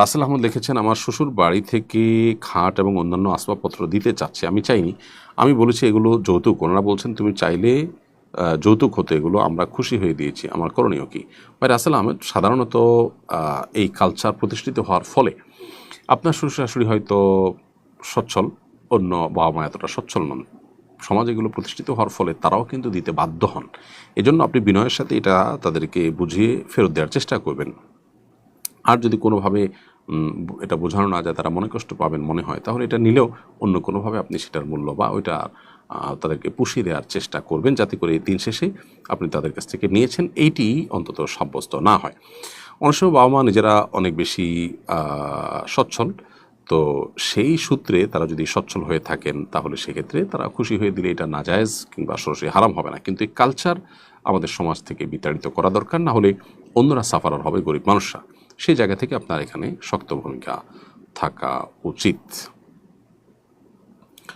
রাসেল আহমদ লিখেছেন, আমার শ্বশুর বাড়ি থেকে খাট এবং অন্যান্য আসবাবপত্র দিতে চাচ্ছে, আমি চাইনি। আমি বলেছি, এগুলো যৌতুক। ওনারা বলছেন, তুমি চাইলে যৌতুক হতে এগুলো, আমরা খুশি হয়ে দিয়েছি। আমার করণীয় কি? ভাই, রাসেল আহমেদ সাধারণত এই কালচার প্রতিষ্ঠিত হওয়ার ফলে আপনার শ্বশুর শাশুড়ি হয়তো সচ্ছল, অন্য বাবা মা এতটা সচ্ছল নন। সমাজ এগুলো প্রতিষ্ঠিত হওয়ার ফলে তারাও কিন্তু দিতে বাধ্য হন। এজন্য আপনি বিনয়ের সাথে এটা তাদেরকে বুঝিয়ে ফেরত দেওয়ার চেষ্টা করবেন। আর যদি কোনোভাবে এটা বোঝানো না যায়, তারা মনে কষ্ট পাবেন মনে হয়, তাহলে এটা নিলেও অন্য কোনোভাবে আপনি সেটার মূল্য বা ওইটা তাদেরকে পুষিয়ে দেওয়ার চেষ্টা করবেন যাতে করে দিন শেষে আপনি তাদের কাছ থেকে নিয়েছেন। এইটি অন্তত সাব্যস্ত না হয়। অনেক সময় বাবা মা নিজেরা অনেক বেশি সচ্ছল, তো সেই সূত্রে তারা যদি সচ্ছল হয়ে থাকেন, তাহলে সেক্ষেত্রে তারা খুশি হয়ে দিলে এটা নাজায়েজ কিংবা সরাসরি হারাম হবে না। কিন্তু এই কালচার আমাদের সমাজ থেকে বিতাড়িত করা দরকার, না হলে অন্যরা সাফারার হবে গরিব মানুষরা। সেই জায়গা থেকে আপনার এখানে শক্ত ভূমিকা থাকা উচিত।